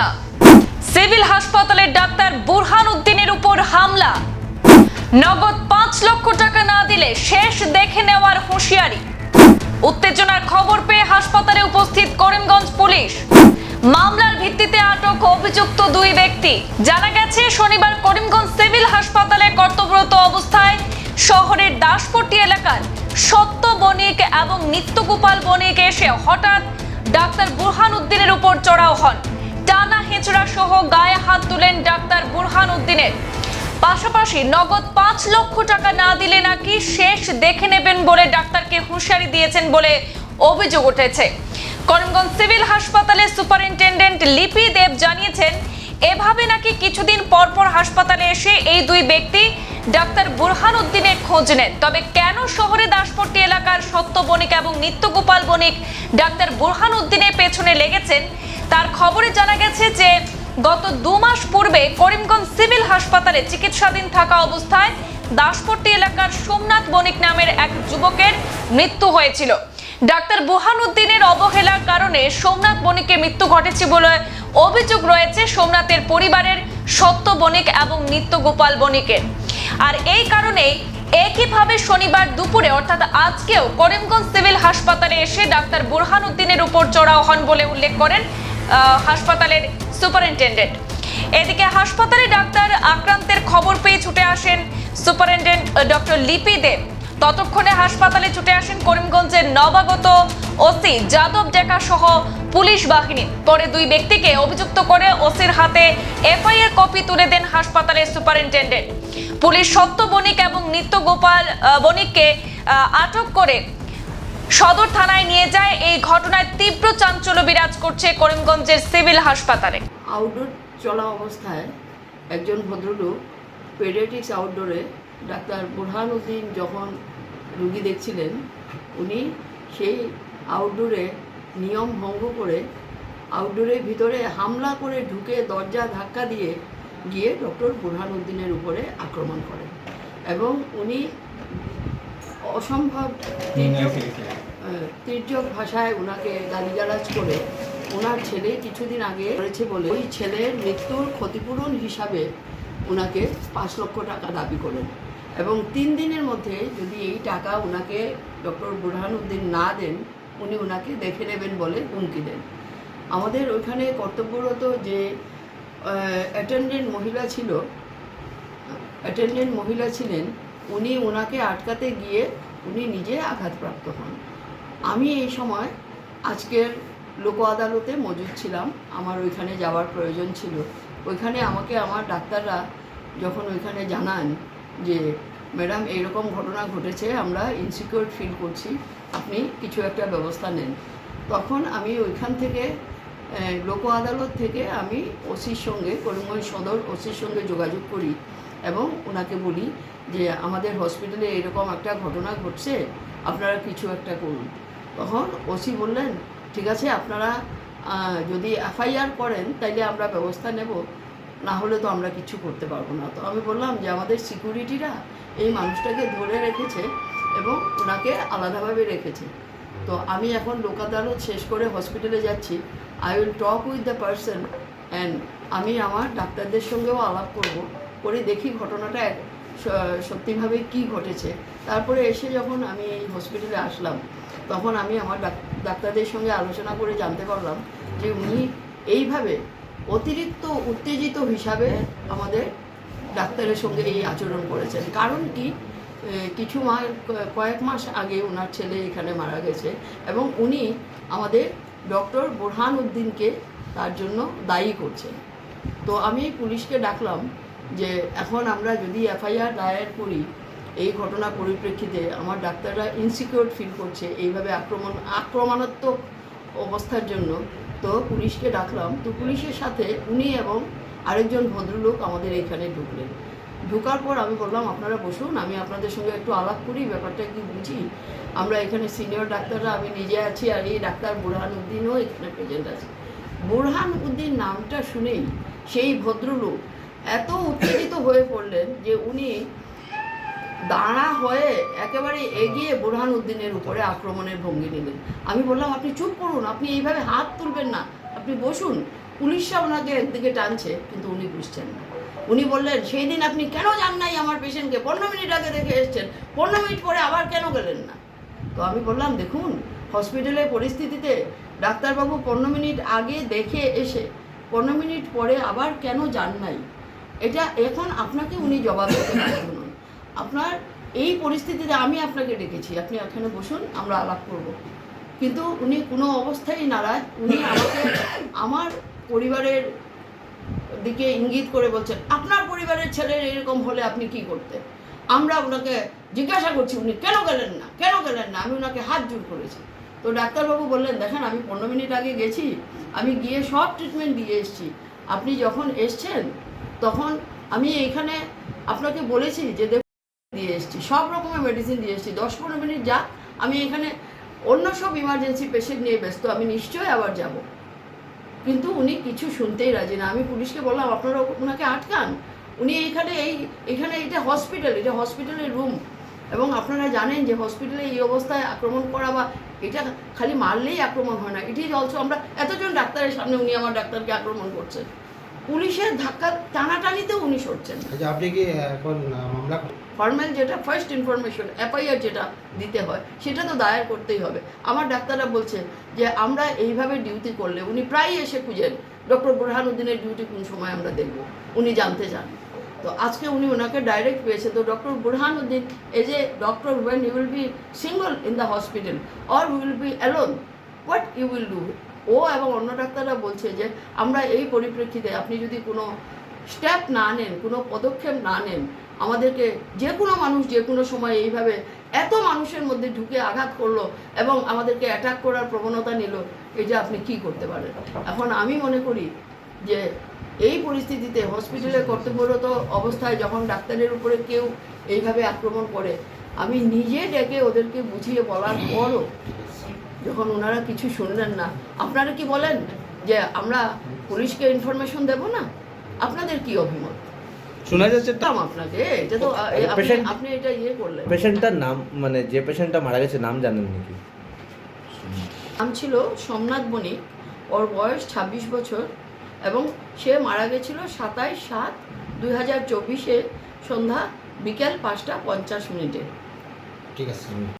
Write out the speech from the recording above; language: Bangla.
ঘটনা। সিভিল হাসপাতালের ডাক্তার বুরহান উদ্দিনের উপর হামলা। নগদ পাঁচ লক্ষ টাকা না দিলে শেষ দেখে নেওয়ার হুঁশিয়ারি। উত্তেজনার খবর পেয়ে হাসপাতালে উপস্থিত করিমগঞ্জ পুলিশ। মামলার ভিত্তিতে আটক অভিযুক্ত দুই ব্যক্তি। জানা গেছে, শনিবার করিমগঞ্জ সিভিল হাসপাতালে কর্তব্যরত অবস্থায় শহরের দাসপট্টি এলাকার সত্য বণিক এবং নিত্যগোপাল বণিক এসে হঠাৎ ডাক্তার বুরহান উদ্দিনের উপর চড়াও হন। টানা সহ গায়ে হাত তুলেন ডাক্তার বুরহান উদ্দিনের। পাশাপাশি নগদ পাঁচ লক্ষ টাকা না দিলে নাকি শেষ দেখে নেবেন বলে ডাক্তারকে হুঁশিয়ারি দিয়েছেন বলে অভিযোগ উঠেছে। করিমগঞ্জ সিভিল হাসপাতালে সুপারিনটেন্ডেন্ট লিপি দেব জানিয়েছেন, এভাবে নাকি কিছুদিন পর পর হাসপাতালে এসে এই দুই ব্যক্তি ডাক্তার বুরহান উদ্দিনের খোঁজ নেন। তবে কেন শহরে দাসপট্টি এলাকার সত্য বণিক এবং নিত্যগোপাল বণিক ডাক্তার বুরহান উদ্দিনের পেছনে লেগেছেন তার খবরে জানা গেছে যে, গত দু মাস পূর্বে করিমগঞ্জ সিভিল হাসপাতালে চিকিৎসাধীন থাকা অবস্থায় দাসপট্টি এলাকার সোমনাথ বণিক নামের এক যুবকের মৃত্যু হয়েছিল। ডাক্তার বুহানুদ্দিনের অবহেলার কারণে সোমনাথ বণিকের মৃত্যু ঘটেছে বলে অভিযোগ রয়েছে সোমনাথের পরিবারের সত্য বণিক এবং নিত্য গোপাল বণিকের। আর এই কারণেই একইভাবে শনিবার দুপুরে, অর্থাৎ আজকেও করিমগঞ্জ সিভিল হাসপাতালে এসে ডাক্তার বুরহানুদ্দিনের উপর চড়াও হন বলে উল্লেখ করেন হাসপাতালের সুপারিনটেন্ডেন্ট। এদিকে হাসপাতালে ডাক্তার আক্রান্তের খবর পেয়ে ছুটে আসেন সুপারিনটেন্ডেন্ট ডক্টর লিপি দেব। ততক্ষণে হাসপাতালে ছুটে আসেন করিমগঞ্জের নবাগত ওসি যাদব ডেকা সহ পুলিশ বাহিনী। পরে দুই ব্যক্তিকে অভিযুক্ত করে ওসির হাতে এফআইআর কপি তুলে দেন হাসপাতালের সুপারিনটেন্ডেন্ট। পুলিশ সত্য বণিক এবং নিত্য গোপাল বণিককে আটক করে সদর থানায় নিয়ে যায়। এই ঘটনায় তীব্র চাঞ্চল্য বিরাজ করছে করিমগঞ্জের সিভিল হাসপাতালে। আউটডোর চলা অবস্থায় একজন ভদ্রলোক পেডিয়াট্রিক্স আউটডোরে ডাক্তার বুরহানুদ্দিন যখন রুগী দেখছিলেন উনি সেই আউটডোরে নিয়ম ভঙ্গ করে আউটডোরের ভিতরে হামলা করে ঢুকে দরজা ধাক্কা দিয়ে গিয়ে ডক্টর বুরহানুদ্দিনের উপরে আক্রমণ করেন। এবং উনি অসম্ভব তির্যক ভাষায় ওনাকে গালিগালাজ করে ওনার ছেলে কিছুদিন আগে করেছে বলে ওই ছেলের মৃত্যুর ক্ষতিপূরণ হিসাবে ওনাকে পাঁচ লক্ষ টাকা দাবি করেন এবং তিন দিনের মধ্যে যদি এই টাকা ওনাকে ডক্টর বুরহানুদ্দিন না দেন, উনি ওনাকে দেখে নেবেন বলে হুমকি দেন। আমাদের ওইখানে কর্তব্যরত যে অ্যাটেন্ডেন্ট মহিলা ছিল অ্যাটেন্ডেন্ট মহিলা ছিলেন, উনি ওনাকে আটকাতে গিয়ে উনি নিজে আঘাতপ্রাপ্ত হন। আমি এই সময় আজকের লোক আদালতে মজুদ ছিলাম। আমার ওইখানে যাওয়ার প্রয়োজন ছিল। ওইখানে আমাকে আমার ডাক্তাররা যখন ওইখানে জানান যে, ম্যাডাম, এইরকম ঘটনা ঘটেছে, আমরা ইনসিকিউর ফিল করছি, আপনি কিছু একটা ব্যবস্থা নেন। তখন আমি ওইখান থেকে লোক আদালত থেকে আমি ওসির সঙ্গে, করিমগঞ্জ সদর ওসির সঙ্গে যোগাযোগ করি এবং ওনাকে বলি যে, আমাদের হসপিটালে এরকম একটা ঘটনা ঘটছে, আপনারা কিছু একটা করুন। তখন ওসি বললেন, ঠিক আছে, আপনারা যদি এফআইআর করেন, তাইলে আমরা ব্যবস্থা নেব। না হলে তো আমরা কিছু করতে পারব না। তো আমি বললাম যে, আমাদের সিকিউরিটিরা এই মানুষটাকে ধরে রেখেছে এবং ওনাকে আলাদাভাবে রেখেছে। তো আমি এখন লোক আদালত শেষ করে হসপিটালে যাচ্ছি। I will talk with the person and আমি আমার ডাক্তারদের সঙ্গেও আলাপ করব, করে দেখি ঘটনাটা সত্যিভাবে কি ঘটেছে। তারপরে এসে যখন আমি এই হসপিটালে আসলাম, তখন আমি আমার ডাক- ডাক্তারদের সঙ্গে আলোচনা করে জানতে পারলাম যে উনি এইভাবে অতিরিক্ত উত্তেজিত হিসাবে আমাদের ডাক্তারের সঙ্গে এই আচরণ করেছেন। কারণ কি? কিছু মা, কয়েক মাস আগে ওনার ছেলে এখানে মারা গেছে এবং উনি আমাদের ডক্টর বোরহান উদ্দিনকে তার জন্য দায়ী করছেন। তো আমি পুলিশকে ডাকলাম যে এখন আমরা যদি এফআইআর দায়ের করি, এই ঘটনা পরিপ্রেক্ষিতে আমার ডাক্তাররা ইনসিকিউর ফিল করছে এইভাবে আক্রমণ, আক্রমণাত্মক অবস্থার জন্য। তো পুলিশকে ডাকলাম, তো পুলিশের সাথে উনি এবং আরেকজন ভদ্রলোক আমাদের এখানে ঢুকলেন। ঢোকার পর আমি বললাম, আপনারা বসুন, আমি আপনাদের সঙ্গে একটু আলাপ করি, ব্যাপারটা একটু বুঝি? আমরা এখানে সিনিয়র ডাক্তাররা, আমি নিজে আছি, আর এই ডাক্তার বুরহান উদ্দিনও এখানে প্রেজেন্ট আছে। বুরহান উদ্দিন নামটা শুনেই সেই ভদ্রলোক এত উত্তেজিত হয়ে পড়লেন যে উনি দাঁড়া হয়ে একেবারে এগিয়ে বুরহান উদ্দিনের উপরে আক্রমণের ভঙ্গি নিলেন। আমি বললাম, আপনি চুপ করুন, আপনি এইভাবে হাত তুলবেন না। আপনি বসুন পুলিশরা ওনাকে একদিকে টানছে, কিন্তু উনি বুঝছেন না। উনি বললেন, সেই দিন আপনি কেন যান নাই আমার পেশেন্টকে? পনেরো মিনিট আগে দেখে এসছেন, পনেরো মিনিট পরে আবার কেন গেলেন না? তো আমি বললাম, দেখুন, হসপিটালের পরিস্থিতিতে ডাক্তারবাবু পনেরো মিনিট আগে দেখে এসে, পনেরো মিনিট পরে আবার কেন যান নাই? এটা এখন আপনাকে উনি জবাব দিতে নন আপনার এই পরিস্থিতিতে আমি আপনাকে ডেকেছি। আপনি এখানে বসুন, আমরা আলাপ করব। কিন্তু উনি কোনো অবস্থায় নারাজ। উনি আমাকে আমার পরিবারের দিকে ইঙ্গিত করে বলছেন, আপনার পরিবারের ছেলের এরকম হলে আপনি কি করতেন আমরা ওনাকে জিজ্ঞাসা করছি, উনি কেন গেলেন না? কেন গেলেন না? আমি ওনাকে হাত জোর করেছি। তো ডাক্তারবাবু বললেন, দেখেন, আমি পনেরো মিনিট আগে গেছি। আমি গিয়ে সব ট্রিটমেন্ট দিয়ে এসেছি। আপনি যখন এসছেন তখন আমি এইখানে আপনাকে বলেছি যে দিয়ে এসেছি, সব রকমের মেডিসিন দিয়ে এসেছি, দশ পনেরো মিনিট যা, আমি এখানে অন্য সব ইমার্জেন্সি পেশেন্ট নিয়ে ব্যস্ত, আমি নিশ্চয়ই আবার যাব। কিন্তু উনি কিছু শুনতেই রাজি না। আমি পুলিশকে বললাম, আপনারা ওনাকে আটকান। উনি এইখানে এই, এখানে এটা হসপিটাল এটা হসপিটালের রুম এবং আপনারা জানেন যে হসপিটালে এই অবস্থায় আক্রমণ করা বা এটা খালি মারলেই আক্রমণ হয় না। এটি অলসো আমরা, এতজন ডাক্তারের সামনে উনি আমার ডাক্তারকে আক্রমণ করছেন। পুলিশের ধাক্কা টানাটানিতেও উনি সরছেন। আচ্ছা আপনি কি এখন মামলা ফর্মাল যেটা ফার্স্ট ইনফরমেশন এফআইআর যেটা দিতে হয় সেটা তো দায়ের করতেই হবে। আমার ডাক্তাররা বলছে যে আমরা এইভাবে ডিউটি করলে উনি প্রায়ই এসে খুঁজেন ডক্টর বুরহানুদ্দিনের ডিউটি কোন সময় আমরা দেখব উনি জানতে চান। তো আজকে উনি ওনাকে ডাইরেক্ট পেয়েছে তো doctor Burhanuddin as a doctor when you will be single in the hospital or will be alone what you will do ও এবং অন্য ডাক্তাররা বলছে যে আমরা এই পরিপ্রেক্ষিতে আপনি যদি কোনো স্টেপ না নেন, কোনো পদক্ষেপ না নেন, আমাদেরকে যে কোনো মানুষ যে কোনো সময় এইভাবে এত মানুষের মধ্যে ঢুকে আঘাত করল এবং আমাদেরকে অ্যাটাক করার প্রবণতা নিল এটা আপনি কি করতে পারেন? এখন আমি মনে করি যে এই পরিস্থিতিতে হসপিটালে কর্তব্যরত অবস্থায় যখন ডাক্তারের উপরে কেউ এইভাবে আক্রমণ করে, আমি নিজে ডেকে ওদেরকে বুঝিয়ে বলার পরও যখন ওনারা কিছু শুনলেন না আপনারা কি বলেন যে আমরা পুলিশকে ইনফরমেশন দেব না? আপনাদের কি অভিমত? শোনা যাচ্ছে বলতাম আপনাকে এটা তো আপনি- আপনি এটা ইয়ে করলেন। পেশেন্টটার নাম মানে যে পেশেন্টটা মারা গেছে নাম জানেন নাকি? নাম ছিল সোমনাথ বণিক ওর বয়স ছাব্বিশ বছর এবং সে মারা গেছিল সাতাইশ সাত দুই হাজার চব্বিশে সন্ধ্যা বিকেল পাঁচটা পঞ্চাশ মিনিটে। ঠিক আছে।